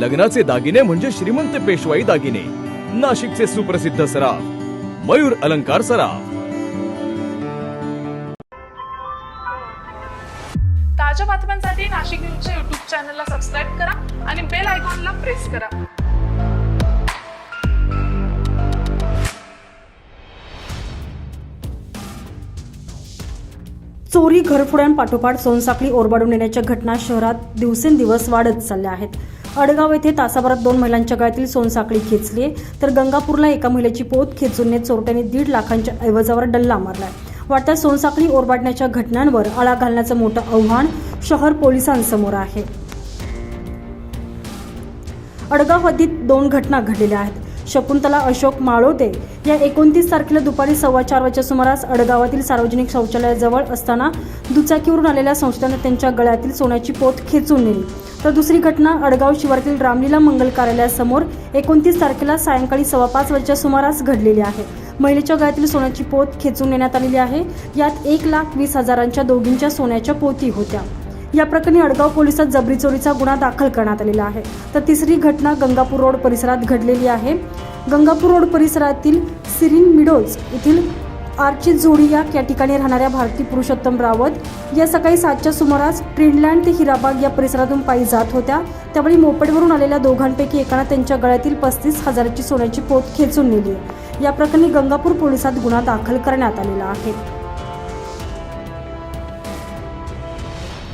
लग्नाचे दागिने म्हणजे श्रीमंत पेशवाई दागिने. नाशिकचे सुप्रसिद्ध सराफ मयूर अलंकार सराफ. ताज्या बातम्यांसाठी नाशिक न्यूजच्या युट्यूब चॅनलला सबस्क्राईब करा आणि बेल आयकॉनला प्रेस करा. चोरी घरफोड्यांपाठोपाठ सोनसाखळी ओरबाडून येण्याच्या घटना शहरात दिवसेंदिवस वाढत चालल्या आहेत. अडगाव येथे तासाभरात दोन महिलांच्या गळ्यातील सोनसाखळी खेचली तर गंगापूरला एका महिलेची पोत खेचून नेत चोरट्यांनी दीड लाखांच्या ऐवजावर डल्ला मारलाय. वाढत्या सोनसाखळी ओरबाडण्याच्या घटनांवर आळा घालण्याचं मोठं आव्हान शहर पोलिसांसमोर आहे. अडगाव हद्दीत दोन घटना घडलेल्या आहेत. शकुंतला अशोक माळोते या एकोणतीस तारखेला दुपारी सव्वा चार वाजच्या सुमारास अडगावातील सार्वजनिक शौचालयाजवळ असताना दुचाकीवरून आलेल्या संस्थानं त्यांच्या गळ्यातील सोन्याची पोत खेचून नेली. तर दुसरी घटना अडगाव शिवारातील रामलीला मंगल कार्यालयासमोर एकोणतीस तारखेला सायंकाळी सव्वा पाच वाजच्या सुमारास घडलेली आहे. महिलेच्या गळ्यातील सोन्याची पोत खेचून नेण्यात आलेली आहे. यात एक लाख वीस हजारांच्या दोघींच्या सोन्याच्या पोती होत्या. या प्रकरणी अडगाव पोलिसात जबरी चोरीचा गुन्हा दाखल करण्यात आलेला आहे. तर तिसरी घटना गंगापूर रोड परिसरात घडलेली आहे. गंगापूर रोड परिसरातील सिरिन मिडोज येथील आर्ची जोडी या ठिकाणी राहणाऱ्या भारती पुरुषोत्तम रावत या सकाळी सातच्या सुमारास ट्रेंडलँड ते हिराबाग या परिसरातून पायी जात होत्या. त्यावेळी मोपेडवरून आलेल्या दोघांपैकी एकानं त्यांच्या गळ्यातील पस्तीस हजाराची सोन्याची पोत खेचून नेली. या प्रकरणी गंगापूर पोलिसात गुन्हा दाखल करण्यात आलेला आहे.